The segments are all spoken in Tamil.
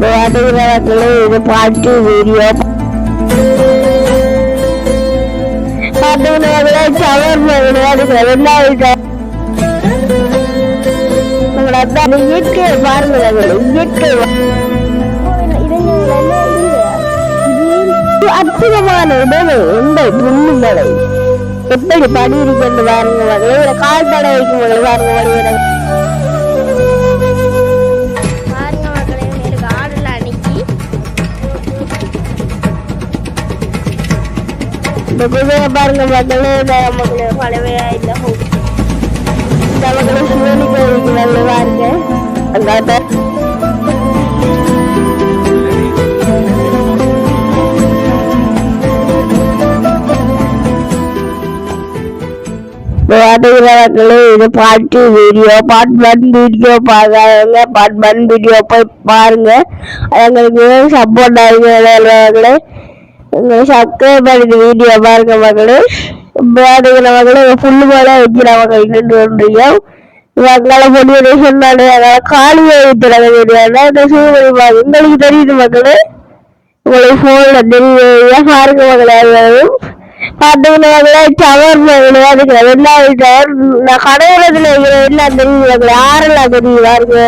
பாட்டுகிறவர்களே இது பாட்டு வீடியோ பாட்டுகிறவர்களே சவர் விளையாடுகிற பாருங்கள் இயற்கை அற்புதமான உடனே எந்த புண்ணுமலை எப்படி படி இருக்கின்ற பாருங்க கால் தடை வைக்கும் பாருங்க பாருங்க இந்த குதிரை பாருங்க மக்களே இந்த மக்களே பழமையா இந்த ஹோ- இந்த மக்களே சிவனி கோவிலுக்கு நல்ல பாருங்க அந்த விளையாட்டுகிறவர்களே இது பாட்டு வீடியோ பாட் பன் வீடியோ பார்க்காதவங்க பாட் பன் வீடியோ போய் பாருங்க எங்களுக்கு சப்போர்ட் ஆகிறவர்களே எங்களை சப்ஸ்கிரைப் பண்ணி வீடியோ பாருங்க மகளே. வாட்டுகிற மகளே புல்லு போல வைக்கிறவங்க இன்னும் ஒன்றியும். இவங்களால பொடியை சொன்னாலே அதனால காலியை வைக்கிறாங்க தெரியாது சூழ்நிலை பாருங்க உங்களுக்கு தெரியுது மக்களே உங்களுக்கு போன்ல தெரியும் பாருங்க மகளே எல்லாரும். பாத்தீங்கன்னா டவர் விளையாடுகிற எல்லா டவர் நான் கடவுளத்துல இருக்கிற எல்லாம் தெரியுது மகளே? யாரெல்லாம் தெரியுது பாருங்க.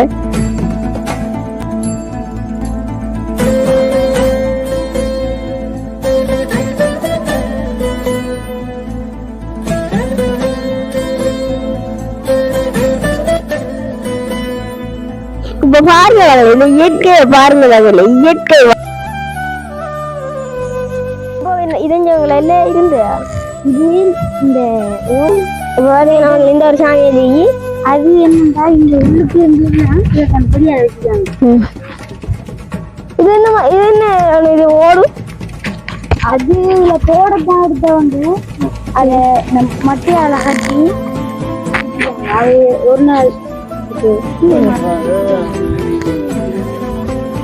பாருங்க இந்த இயற்கையை பாருங்க மகளே இயற்கை இதஞ்சவங்கள இருந்து இது இந்த பார்த்தீங்கன்னா இந்த ஒரு சாமி எழுதி அது என்னடா இங்க உள்ளுக்கு இருந்ததுன்னா இதை கண்படியா வச்சுக்காங்க இது என்ன இது என்ன இது ஓடும் அது இதுல கோடை தான் எடுத்த வந்து அதை மட்டையால கட்டி அது ஒரு நாள்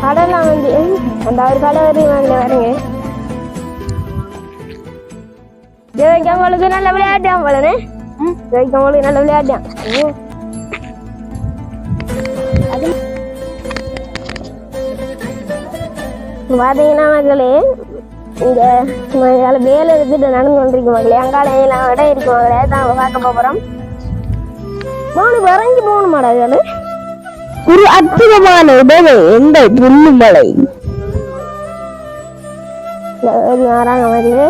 கடலாம் வந்து அந்த ஒரு கடை வரையும் வரேங்க ஜெயிக்க உங்களுக்கு நல்ல விளையாட்டான் போலனே ஜெயிக்க உங்களுக்கு நல்ல விளையாட்டான் பார்த்தீங்கன்னா மக்களே இங்க வேலை எடுத்துட்டு நடந்து கொண்டிருக்கு மக்களே அங்கால விட இருக்கு மக்களே தான் பார்க்க போறோம் போகணும் இறங்கி போகணுமாடா இதில் ஒரு அற்புதமான உடனே எந்த புல்லுமலை? வராங்க மக்களே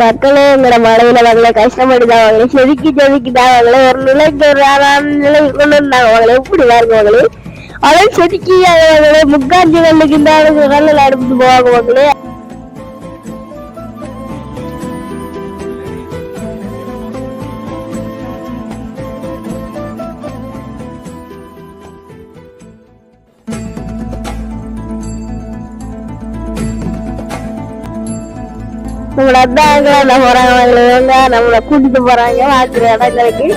மக்களே எங்கட மழையில மகளே கஷ்டப்பட்டுதான் வாங்கல செதுக்கி செதுக்கிதான் வாங்கல ஒரு நிலைக்கு ஒரு ஆறான நிலை கொண்டு வந்தாங்க வாங்கல எப்படி வாங்க மகளே அதை செதுக்கி அதை முக்காஞ்சி கல்லுக்கு இந்த ஆளுக்கு கல்லில் அடுப்பிட்டு போவாங்க மகளே நம்மள அதான் என்ன போறாங்க மகளே இவங்க கூட்டிட்டு போறாங்க வாக்குற இடங்களுக்கு.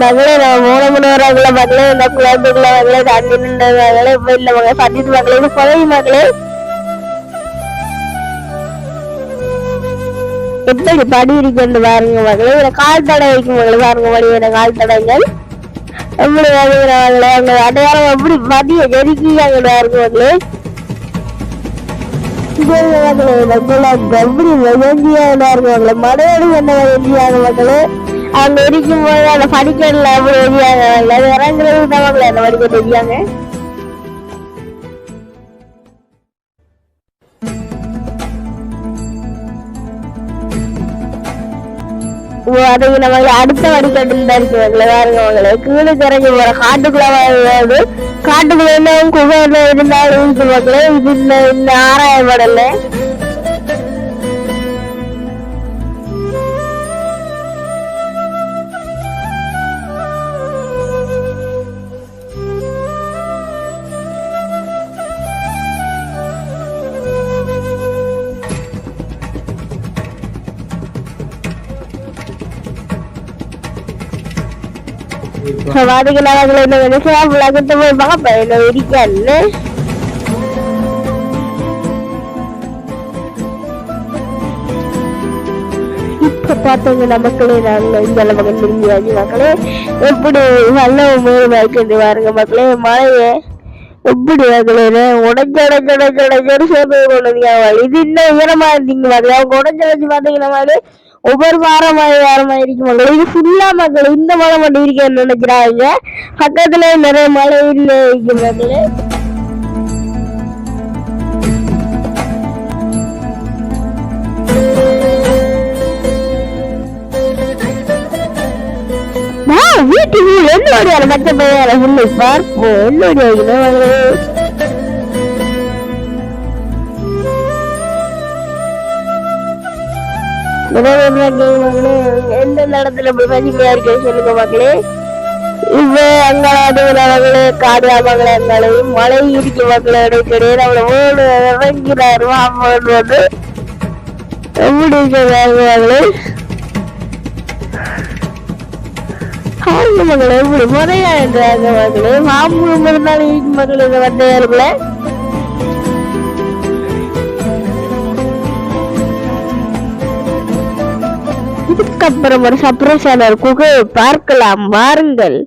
மகளே நம்ம மூணு மணி வராங்கள மகளே இந்த குழந்தைகள மகளே தண்ணி நின்ற மகளே இப்ப இல்ல மகளே சந்தித்து மகளே இது குறையும் மகளே. எப்படி படி இருக்கு பாருங்க மகளே? இதுல கால் தடை வைக்கும் மகளே பாருங்க வடிவிட கால் தடைகள் எப்படி வருகிறாங்களே அவங்க அடையாளம் எப்படி மதிய நெருக்கியாங்க பாருங்க மகளே இது மகளே இந்த குளம் எப்படி வெஞ்சியாக இருக்கு மகளே என்ன வெஞ்சியாக மக்களே? அவங்க இருக்கும் போது அந்த படிக்கல எப்படி வெஞ்சியாங்க இறங்குறது தான் மகளே அந்த படிக்க தெரியாங்க அதுக்கு நம்ம அடுத்த வடிகட்டில் தான் இருக்கு. மகளே பாருங்க மகளே கீழே இறங்கி போற காட்டுக்குள்ள வருது காட்டுக்குள்ள என்ன குகையில இருந்தாலும் இருக்கு மக்களே இது இந்த Kemarin kenapa kalian dengan saya pula ketemu bang apa பார்த்தவங்க மக்களே நாங்கள் இந்த மகன் தெரிஞ்சாச்சு மக்களே எப்படி நல்ல மூணு வாய்க்கு பாருங்க மக்களே மழையை எப்படி மக்களே கட உடஞ்சு உடஞ்சு சேர்ந்து கொண்டு இது இன்னும் உயரமா இருந்தீங்க மக்களே அவங்க உடஞ்சு உடஞ்சு பார்த்தீங்கன்னா மாதிரி ஒவ்வொரு வாரம் மாதிரி வாரமா இருக்கு மக்கள் இது ஃபுல்லா மக்கள் இந்த மழை மட்டும் இருக்கேன்னு நினைக்கிறாங்க. பக்கத்துல நிறைய மழை இல்லை இருக்கு மக்களே நான் வீட்டுக்கு என்னுடைய மற்ற பையன் பார்ப்போம் என்னுடைய எந்த இடத்துல போய் பசுமையா சொல்லுங்க மக்களே இப்ப அங்காளே காடு மகளே அங்காளே மழை இருக்கு மக்களே இடைக்கிடையே ஓடு இறங்கிறாரு வந்து எப்படி மகளே மகளே இப்படி முறையா மகளே. மாமூல் மறுநாள் வீட்டு மகள் இதை வந்தையாருக்குள்ள இதுக்கப்புறம் ஒரு சர்ப்ரைஸான ஒரு குகையை பார்க்கலாம். வாருங்கள்.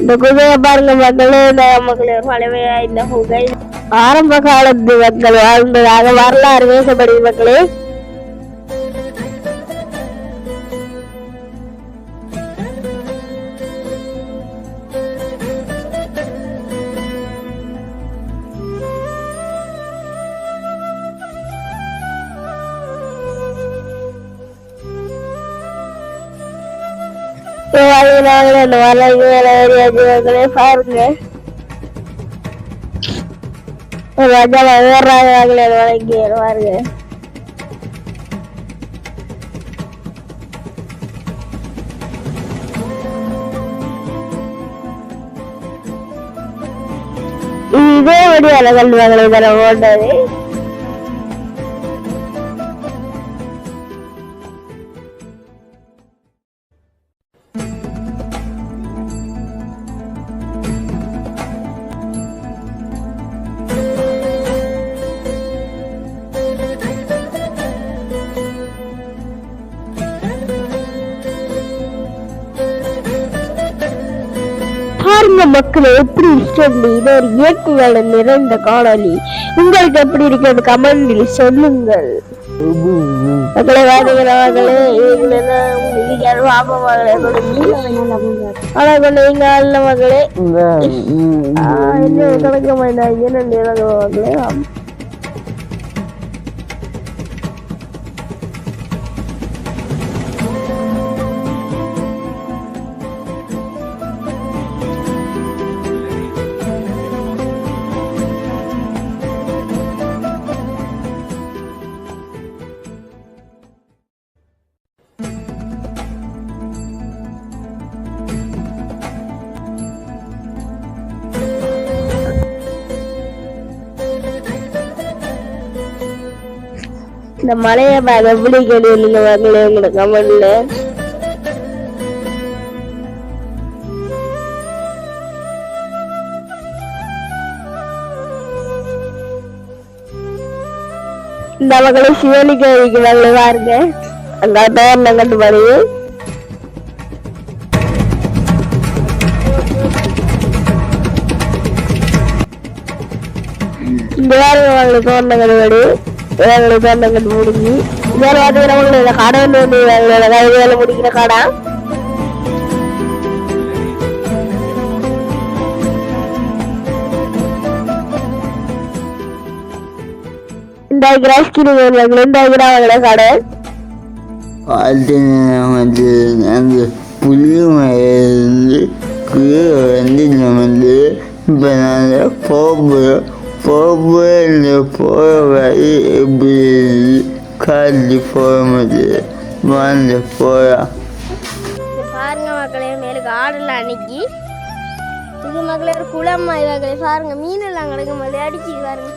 இந்த குகையை பாருங்க மக்களே இந்த மக்களே பழமையா இந்த குகை. ஆரம்ப காலத்து மக்கள் வாழ்ந்ததாக வரலாறு பேசப்படுது மக்களே நாங்களே இந்த வரலாறு வேலை ஏரியாச்சு பாருங்க. ராஜா வேறாங்களே வழங்கி பாருங்க. இதே வழியால கல்வாங்களே தர ஓட்டது மக்கள் எப்படி சொல்லி இது ஒரு இயற்கையோட நிறைந்த காணொளி உங்களுக்கு எப்படி இருக்கிறது கமெண்டில் சொல்லுங்கள். மக்களை இதுல உங்களுக்கு யாரும் ஆப மகளே கொடுங்க ஆனா அல்ல மகளே. என்ன கணக்க மாட்டாங்க என்ன நிலங்க இந்த மலையை பார்க்க எப்படி கேள்வி மகளே உங்களோட கமெண்ட்ல இந்த மக்களை சிவலிக்க வைக்கிறாங்களே பாருங்க அந்த பேர் நங்கட்டு பாருங்க இந்த பாருங்க மக்களை தோரணம் கண்டுபாடு வேலை தோரணம் கண்டு முடிஞ்சு வேலை பார்த்தீங்கன்னா மக்களை கடை வந்து வந்து எங்களோட வேலை முடிக்கிற கடை. இந்த இந்த கிராமங்கள கடை. வந்து அந்த வந்து நம்ம வந்து இப்போ நாங்கள் கோபுரம் போகும்போது இந்த போகிற வழி எப்படி காட்டி போக முடியுது பாருங்க மக்களே மேலுக்கு ஆடெல்லாம் அன்னைக்கு இது மக்களே ஒரு குளம் மாதிரி மக்களே பாருங்க மீன் எல்லாம் கிடக்கு மழை அடிச்சு பாருங்க.